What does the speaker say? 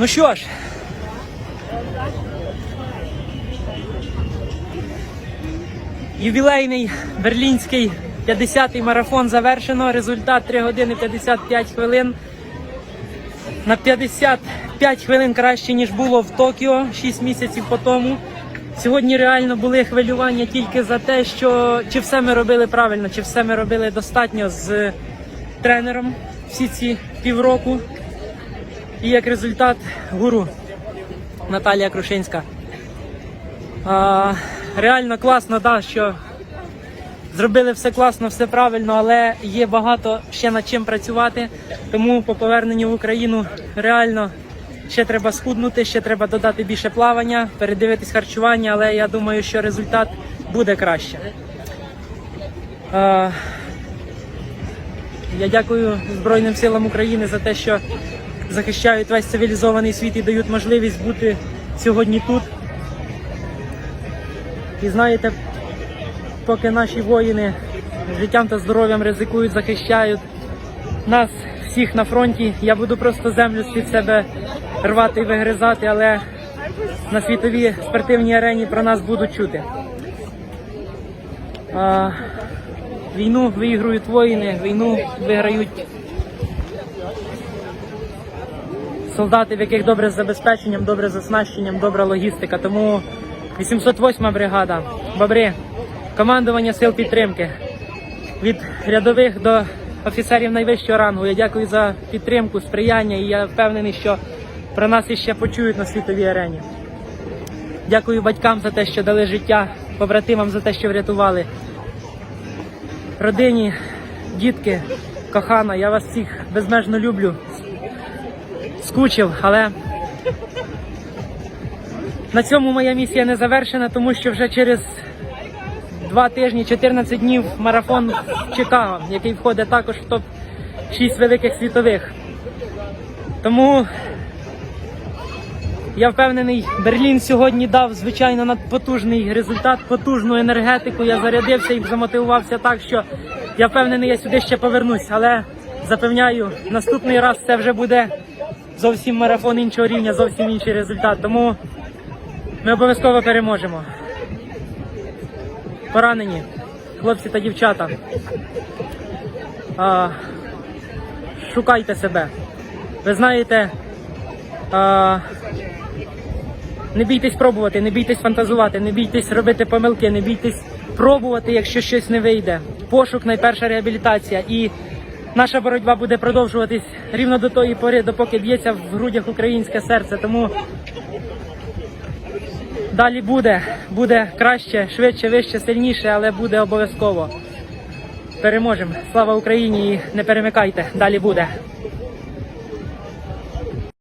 Ну що ж. Ювілейний берлінський 50-й марафон завершено. Результат 3 години 55 хвилин. На 55 хвилин краще, ніж було в Токіо 6 місяців по тому. Сьогодні реально були хвилювання тільки за те, що чи все ми робили правильно, чи все ми робили достатньо з тренером всі ці півроку. І як результат гуру Наталія Крушинська. А, реально класно, да, що зробили все класно, все правильно, але є багато ще над чим працювати. Тому по поверненню в Україну реально ще треба схуднути, ще треба додати більше плавання, передивитись харчування, але я думаю, що результат буде краще. А, я дякую Збройним силам України за те, що захищають весь цивілізований світ і дають можливість бути сьогодні тут. І знаєте, поки наші воїни життям та здоров'ям ризикують, захищають нас всіх на фронті, я буду просто землю з-під себе рвати і вигризати, але на світовій спортивній арені про нас будуть чути. А, війну виіграють воїни, війну виграють солдати, в яких добре забезпеченням, добре з оснащенням, добра логістика. Тому 808 бригада, бобри, командування сил підтримки від рядових до офіцерів найвищого рангу. Я дякую за підтримку, сприяння і я впевнений, що про нас іще почують на світовій арені. Дякую батькам за те, що дали життя, побратимам за те, що врятували. Родині, дітки, кохана, я вас всіх безмежно люблю скучив, але на цьому моя місія не завершена, тому що вже через два тижні, 14 днів марафон в Чикаго, який входить також в топ 6 великих світових. Тому я впевнений, Берлін сьогодні дав звичайно надпотужний результат, потужну енергетику. Я зарядився і замотивувався так, що я впевнений, я сюди ще повернусь. Але запевняю, наступний раз це вже буде зовсім марафон іншого рівня, зовсім інший результат. Тому ми обов'язково переможемо. Поранені, хлопці та дівчата. А, шукайте себе. Ви знаєте, а, не бійтесь пробувати, не бійтесь фантазувати, не бійтесь робити помилки, не бійтесь пробувати, якщо щось не вийде. Пошук найперша реабілітація. І наша боротьба буде продовжуватись рівно до тої пори, допоки б'ється в грудях українське серце. Тому далі буде, буде краще, швидше, вище, сильніше, але буде обов'язково. Переможемо. Слава Україні і не перемикайте. Далі буде.